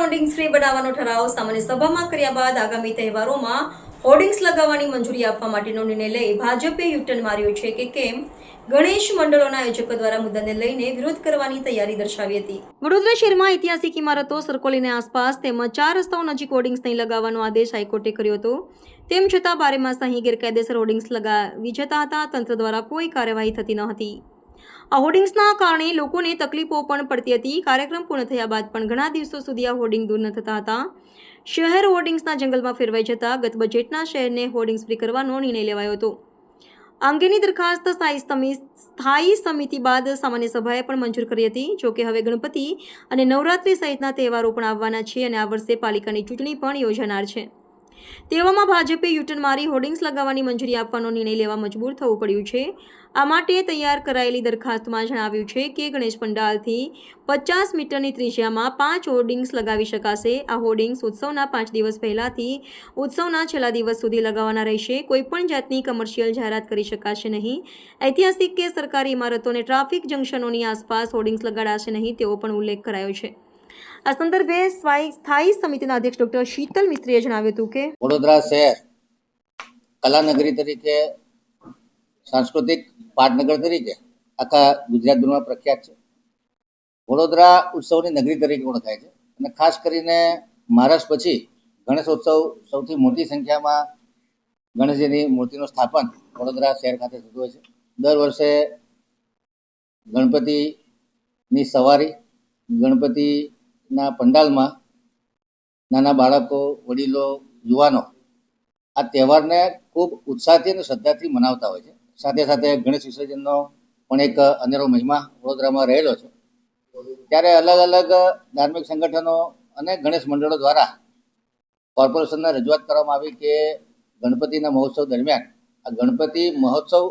Hoardings free બનાવવાનો ઠરાવ સામાન્ય સભામાં કર્યા બાદ આગામી તહેવારોમાં હોર્ડિંગ્સ લગાવવાની મંજૂરી આપવા માટેનો નિર્ણય લઈ ભાજપે યુટર્ન માર્યો છે કે કેમ? ગણેશ મંડળોના આયોજકો દ્વારા મુદ્દાને લઈને વિરોધ કરવાની તૈયારી દર્શાવી હતી. વડોદરા શહેરમાં ઐતિહાસિક ઇમારતો સરકોલીની આસપાસ તેમજ ચાર રસ્તાઓ નજીક હોર્ડિંગ્સ નહીં લગાવવાનો આદેશ હાઈકોર્ટે કર્યો હતો. તેમ છતાં બારેમાસ અહીં ગેરકાયદેસર હોર્ડિંગ્સ લગાવી જતા હતા. તંત્ર દ્વારા કોઈ કાર્યવાહી થતી ન હતી. આ હોર્ડિંગ્સના કારણે લોકોને તકલીફો પણ પડતી હતી. કાર્યક્રમ પૂર્ણ થયા બાદ પણ ઘણા દિવસો સુધી આ હોર્ડિંગ દૂર ન થતા હતા. શહેર હોર્ડિંગ્સના જંગલમાં ફેરવાઈ જતા ગત બજેટના શહેરને હોર્ડિંગ્સ ફ્રી કરવાનો નિર્ણય લેવાયો હતો. અંગેની દરખાસ્ત સ્થાયી સમિ, સ્થાયી સમિતિ બાદ સામાન્ય સભાએ પણ મંજૂર કરી હતી. જોકે હવે ગણપતિ અને નવરાત્રી સહિતના તહેવારો પણ આવવાના છે અને આ વર્ષે પાલિકાની ચૂંટણી પણ યોજાનાર છે. તેવામાં ભાજપે યુટર્ન મારી હોર્ડિંગ્સ લગાવવાની મંજૂરી આપવાનો નિર્ણય લેવા મજબૂર થવું પડ્યું છે. આ માટે તૈયાર કરાયેલી દરખાસ્તમાં જણાવ્યું છે કે ગણેશ પંડાલથી પચાસ મીટરની ત્રિજ્યામાં પાંચ હોર્ડિંગ્સ લગાવી શકાશે. આ હોર્ડિંગ્સ ઉત્સવના પાંચ દિવસ પહેલાંથી ઉત્સવના છેલ્લા દિવસ સુધી લગાવવાના રહેશે. કોઈપણ જાતની કમર્શિયલ જાહેરાત કરી શકાશે નહીં. ઐતિહાસિક કે સરકારી ઇમારતો અને ટ્રાફિક જંકશનોની આસપાસ હોર્ડિંગ્સ લગાડાશે નહીં તેવો પણ ઉલ્લેખ કરાયો છે. આ સંદર્ભે સ્થાયી સમિતિના અધ્યક્ષ ડોક્ટર શીતલ મિસ્ત્રીએ જણાવ્યું હતું કે વડોદરા શહેર કલાનગરી તરીકે, સાંસ્કૃતિક પાટનગર તરીકે આખા ગુજરાતભરમાં પ્રખ્યાત છે. વડોદરા ઉત્સવની નગરી તરીકે ઓળખાય છે અને ખાસ કરીને મહારાષ્ટ્ર પછી ગણેશોત્સવ સૌથી મોટી સંખ્યામાં ગણેશજીની મૂર્તિનું સ્થાપન વડોદરા શહેર ખાતે થતું હોય છે. દર વર્ષે ગણપતિની સવારી ગણપતિના પંડાલમાં નાના બાળકો, વડીલો, યુવાનો આ તહેવારને ખૂબ ઉત્સાહથી અને શ્રદ્ધાથી મનાવતા હોય છે. સાથે સાથે ગણેશ વિસર્જનનો પણ એક અનેરો મહિમા વડોદરામાં રહેલો છે. ત્યારે અલગ અલગ ધાર્મિક સંગઠનો અને ગણેશ મંડળો દ્વારા કોર્પોરેશનને રજૂઆત કરવામાં આવી કે ગણપતિના મહોત્સવ દરમિયાન આ ગણપતિ મહોત્સવ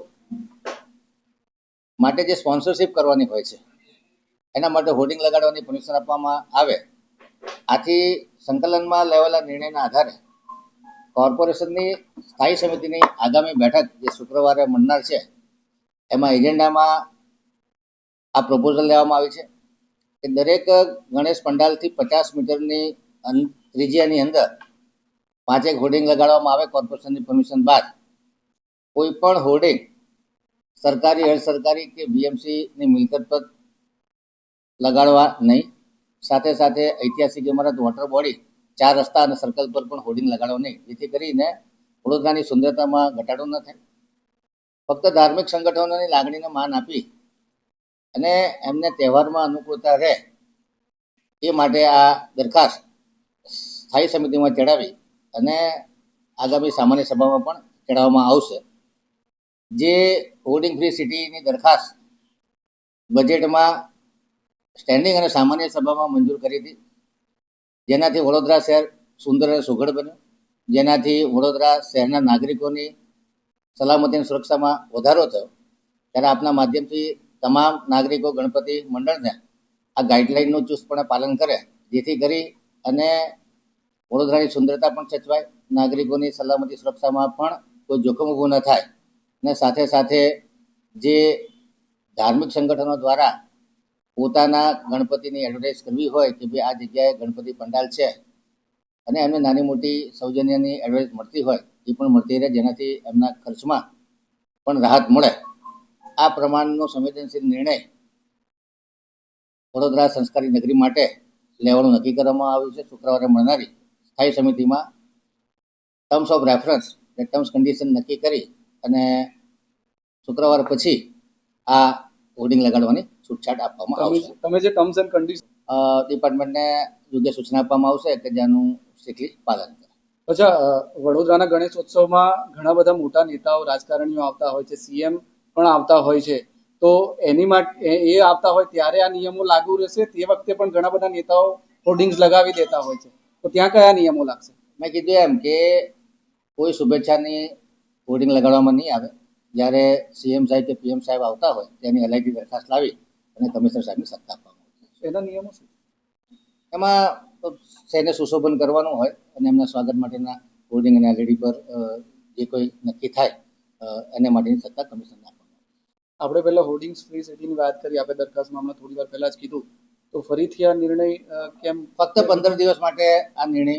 માટે જે સ્પોન્સરશિપ કરવાની હોય છે એના માટે હોર્ડિંગ લગાડવાની પરમિશન આપવામાં આવે. આથી સંકલનમાં લેવાયેલા નિર્ણયના આધારે કોર્પોરેશનની સ્થાયી સમિતિની આગામી બેઠક જે શુક્રવારે મળનાર છે, એમાં એજન્ડામાં આ પ્રપોઝલ લેવામાં આવી છે. કે દરેક ગણેશ પંડાલથી પચાસ મીટરની ત્રિજ્યાની અંદર પાંચેક હોર્ડિંગ લગાડવામાં આવે કોર્પોરેશનની પરમિશન બાદ. કોઈ પણ હોર્ડિંગ સરકારી અર્ધ સરકારી કે બીએમસીની મિલકત પર લગાડવા નહીં. સાથે સાથે ઐતિહાસિક ઇમારત વોટર બોડી ચાર રસ્તા અને સર્કલ પર પણ હોર્ડિંગ લગાડવા નહીં. જેથી કરીને વડોદરાની સુંદરતામાં ઘટાડો ન થાય. ફક્ત ધાર્મિક સંગઠનોની લાગણીને માન આપી અને એમને તહેવારમાં અનુકૂળતા રહે એ માટે આ દરખાસ્ત સ્થાયી સમિતિમાં ચડાવી અને આગામી સામાન્ય સભામાં પણ ચડાવવામાં આવશે. જે હોર્ડિંગ ફ્રી સિટીની દરખાસ્ત બજેટમાં સ્ટેન્ડિંગ અને સામાન્ય સભામાં મંજૂર કરી હતી. જેનાથી વડોદરા શહેર સુંદર અને સુઘડ બન્યું. જેનાથી વડોદરા શહેરના નાગરિકોની સલામતી અને સુરક્ષામાં વધારો થયો. ત્યારે આપના માધ્યમથી તમામ નાગરિકો, ગણપતિ મંડળને આ ગાઈડલાઇનનું ચુસ્તપણે પાલન કરે, જેથી કરી અને વડોદરાની સુંદરતા પણ સચવાય, નાગરિકોની સલામતી સુરક્ષામાં પણ કોઈ જોખમ ઊભું ન થાય. અને સાથે સાથે જે ધાર્મિક સંગઠનો દ્વારા પોતાના ગણપતિની એડવર્ટાઇઝ કરવી હોય કે ભાઈ આ જગ્યાએ ગણપતિ પંડાલ છે, અને એમને નાની મોટી સૌજન્યની એડવાઇસ મળતી હોય, એ પણ મળતી રહે જેનાથી એમના ખર્ચમાં પણ રાહત મળે. આ પ્રમાણનો સંવેદનશીલ નિર્ણય વડોદરા સંસ્કારી નગરી માટે લેવાનું નક્કી કરવામાં આવ્યું છે. શુક્રવારે મળનારી સ્થાયી સમિતિમાં terms of reference terms condition નક્કી કરી અને શુક્રવાર પછી આ હોર્ડિંગ લગાડવાની છૂટછાટ આપવામાં આવશે. તમે જે ટર્મ્સ એન્ડ કન્ડિશન ડિપાર્ટમેન્ટને યોગ્ય સૂચના આપવામાં આવશે કે જેનું સ્ટ્રિક્ટલી પાલન કરે. અચ્છા વડોદરાના ગણેશોત્સવમાં ઘણા બધા મોટા નેતાઓ રાજકારણીઓ આવતા હોય છે સીએમ પણ આવતા હોય છે. તો એની માટે એ- આવતા હોય ત્યારે આ નિયમો લાગુ રહેશે? તે વખતે પણ ઘણા બધા નેતાઓ હોર્ડિંગ્સ લગાવી દેતા હોય છે. તો ત્યાં કયા નિયમો લાગશે? મેં કીધું એમ કે કોઈ શુભેચ્છાની હોર્ડિંગ લગાડવામાં નહીં આવે. જ્યારે સીએમ સાહેબ કે પીએમ સાહેબ આવતા હોય તેની એલઆઈટી દરખાસ્ત લાવી અને કમિશનર સાહેબની સત્તા આપવામાં આવશે એના નિયમો શું? એમાં તો સુશોભન કરવાનું હોય અને એમના સ્વાગત માટેના હોર્ડિંગ અને એલઈડી પર જે કોઈ નક્કી થાય એને માટેની સત્તા કમિશનને આપવામાં આપણે પહેલા હોર્ડિંગ્સ ફ્રી સિટીની વાત કરી આપણે દરખાસ્તમાં હમણાં થોડી વાર પહેલાં જ કીધું. તો ફરીથી આ નિર્ણય કેમ? ફક્ત પંદર દિવસ માટે આ નિર્ણય